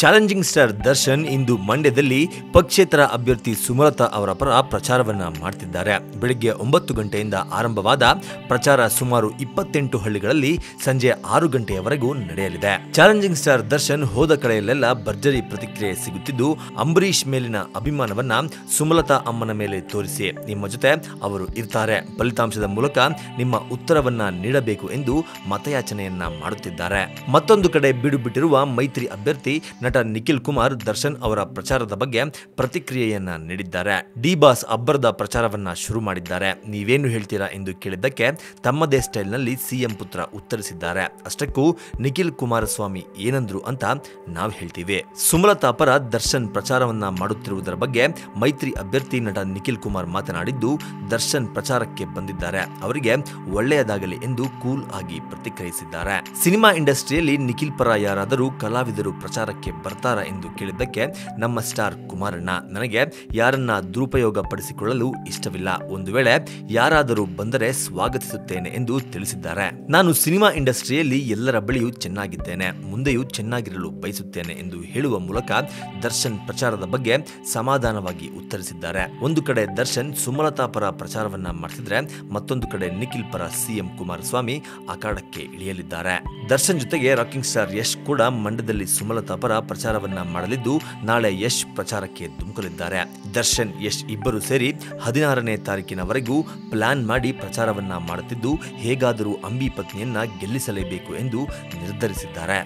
Challenging star Darshan ಇಂದು ಮಂಡ್ಯದಲ್ಲಿ ಪಕ್ಷೇತರ ಅಭ್ಯರ್ಥಿ ಸುಮಲತಾ ಅವರ ಪರ ಪ್ರಚಾರವನ್ನ ಮಾಡ್ತಿದ್ದಾರೆ. ಬೆಳಗ್ಗೆ ಒಂಬತ್ತು ಗಂಟೆಯಿಂದ ಆರಂಭವಾದ ಪ್ರಚಾರ ಸುಮಾರು ಇಪ್ಪತ್ತೆಂಟು ಹಳ್ಳಿಗಳಲ್ಲಿ ಸಂಜೆ ಆರು ಗಂಟೆಯವರೆಗೂ ನಡೆಯಲಿದೆ. ಚಾಲೆಂಜಿಂಗ್ ಸ್ಟಾರ್ ದರ್ಶನ್ ಹೋದ ಕಡೆಯಲ್ಲೆಲ್ಲ ಭರ್ಜರಿ ಪ್ರತಿಕ್ರಿಯೆ ಸಿಗುತ್ತಿದ್ದು, ಅಂಬರೀಷ್ ಮೇಲಿನ ಅಭಿಮಾನವನ್ನ ಸುಮಲತಾ ಅಮ್ಮನ ಮೇಲೆ ತೋರಿಸಿ ನಿಮ್ಮ ಜೊತೆ ಅವರು ಇರ್ತಾರೆ. ಫಲಿತಾಂಶದ ಮೂಲಕ ನಿಮ್ಮ ಉತ್ತರವನ್ನ ನೀಡಬೇಕು ಎಂದು ಮತಯಾಚನೆಯನ್ನ ಮಾಡುತ್ತಿದ್ದಾರೆ. ಮತ್ತೊಂದು ಕಡೆ ಬಿಡುಬಿಟ್ಟಿರುವ ಮೈತ್ರಿ ಅಭ್ಯರ್ಥಿ ನಟ ನಿಖಿಲ್ ಕುಮಾರ್ ದರ್ಶನ್ ಅವರ ಪ್ರಚಾರದ ಬಗ್ಗೆ ಪ್ರತಿಕ್ರಿಯೆಯನ್ನ ನೀಡಿದ್ದಾರೆ. ಡಿ ಬಾಸ್ ಅಬ್ಬರದ ಪ್ರಚಾರವನ್ನ ಶುರು ಮಾಡಿದ್ದಾರೆ. ನೀವೇನು ಹೇಳ್ತೀರಾ ಎಂದು ಕೇಳಿದ್ದಕ್ಕೆ ತಮ್ಮದೇ ಸ್ಟೈಲ್ನಲ್ಲಿ ಸಿಎಂ ಪುತ್ರ ಉತ್ತರಿಸಿದ್ದಾರೆ. ಅಷ್ಟಕ್ಕೂ ನಿಖಿಲ್ ಕುಮಾರಸ್ವಾಮಿ ಏನಂದ್ರು ಅಂತ ನಾವು ಹೇಳ್ತೀವಿ. ಸುಮಲತಾ ಪರ ದರ್ಶನ್ ಪ್ರಚಾರವನ್ನ ಮಾಡುತ್ತಿರುವುದರ ಬಗ್ಗೆ ಮೈತ್ರಿ ಅಭ್ಯರ್ಥಿ ನಟ ನಿಖಿಲ್ ಕುಮಾರ್ ಮಾತನಾಡಿದ್ದು, ದರ್ಶನ್ ಪ್ರಚಾರಕ್ಕೆ ಬಂದಿದ್ದಾರೆ. ಅವರಿಗೆ ಒಳ್ಳೆಯದಾಗಲಿ ಎಂದು ಕೂಲ್ ಆಗಿ ಪ್ರತಿಕ್ರಿಯಿಸಿದ್ದಾರೆ. ಸಿನಿಮಾ ಇಂಡಸ್ಟ್ರಿಯಲ್ಲಿ ನಿಖಿಲ್ ಪರ ಯಾರಾದರೂ ಕಲಾವಿದರು ಪ್ರಚಾರಕ್ಕೆ ಬರ್ತಾರಾ ಎಂದು ಕೇಳಿದ್ದಕ್ಕೆ ನಮ್ಮ ಸ್ಟಾರ್ ಕುಮಾರಣ್ಣ, ನನಗೆ ಯಾರನ್ನ ದುರುಪಯೋಗ ಪಡಿಸಿಕೊಳ್ಳಲು ಇಷ್ಟವಿಲ್ಲ. ಒಂದು ವೇಳೆ ಯಾರಾದರೂ ಬಂದರೆ ಸ್ವಾಗತಿಸುತ್ತೇನೆ ಎಂದು ತಿಳಿಸಿದ್ದಾರೆ. ನಾನು ಸಿನಿಮಾ ಇಂಡಸ್ಟ್ರಿಯಲ್ಲಿ ಎಲ್ಲರ ಬಳಿಯೂ ಚೆನ್ನಾಗಿದ್ದೇನೆ. ಮುಂದೆಯೂ ಚೆನ್ನಾಗಿರಲು ಬಯಸುತ್ತೇನೆ ಎಂದು ಹೇಳುವ ಮೂಲಕ ದರ್ಶನ್ ಪ್ರಚಾರದ ಬಗ್ಗೆ ಸಮಾಧಾನವಾಗಿ ಉತ್ತರಿಸಿದ್ದಾರೆ. ಒಂದು ಕಡೆ ದರ್ಶನ್ ಸುಮಲತಾ ಪರ ಪ್ರಚಾರವನ್ನ ಮಾಡಿಸಿದ್ರೆ ಮತ್ತೊಂದು ಕಡೆ ನಿಖಿಲ್ ಪರ ಸಿಎಂ ಕುಮಾರಸ್ವಾಮಿ ಅಖಾಡಕ್ಕೆ ಇಳಿಯಲಿದ್ದಾರೆ. ದರ್ಶನ್ ಜೊತೆಗೆ ರಾಕಿಂಗ್ ಸ್ಟಾರ್ ಯಶ್ ಕೂಡ ಮಂಡ್ಯದಲ್ಲಿ ಸುಮಲತಾ ಪರ ಪ್ರಚಾರವನ್ನ ಮಾಡಲಿದ್ದು, ನಾಳೆ ಯಶ್ ಪ್ರಚಾರಕ್ಕೆ ಧುಮುಕಲಿದ್ದಾರೆ. ದರ್ಶನ್, ಯಶ್ ಇಬ್ಬರು ಸೇರಿ ಹದಿನಾರನೇ ತಾರೀಕಿನವರೆಗೂ ಪ್ಲಾನ್ ಮಾಡಿ ಪ್ರಚಾರವನ್ನ ಮಾಡುತ್ತಿದ್ದು, ಹೇಗಾದರೂ ಅಂಬಿ ಪತ್ನಿಯನ್ನ ಗೆಲ್ಲಿಸಲೇಬೇಕು ಎಂದು ನಿರ್ಧರಿಸಿದ್ದಾರೆ.